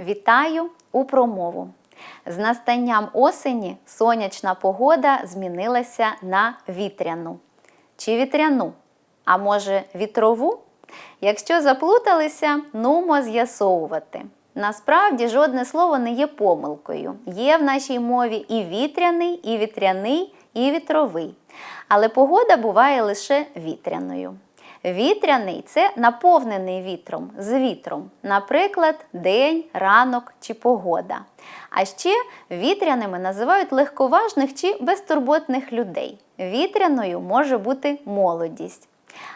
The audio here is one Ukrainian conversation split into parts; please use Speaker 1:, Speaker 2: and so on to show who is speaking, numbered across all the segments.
Speaker 1: Вітаю у промову. З настанням осені сонячна погода змінилася на вітряну. Чи вітряну? А може вітрову? Якщо заплуталися, нумо з'ясовувати. Насправді жодне слово не є помилкою. Є в нашій мові і вітряний, і вітряний, і вітровий. Але погода буває лише вітряною. Вітряний це наповнений вітром, з вітром, наприклад, день, ранок чи погода. А ще вітряними називають легковажних чи безтурботних людей. Вітряною може бути молодість.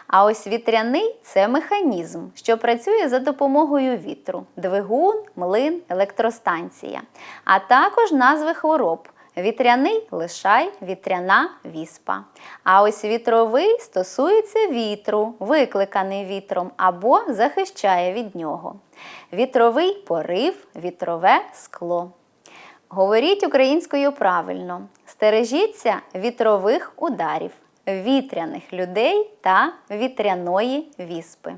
Speaker 1: А ось вітряний це механізм, що працює за допомогою вітру: двигун, млин, електростанція, а також назви хвороб. Вітряний лишай, вітряна віспа. А ось вітровий стосується вітру, викликаний вітром або захищає від нього. Вітровий порив, вітрове скло. Говоріть українською правильно. Стережіться вітрових ударів, вітряних людей та вітряної віспи.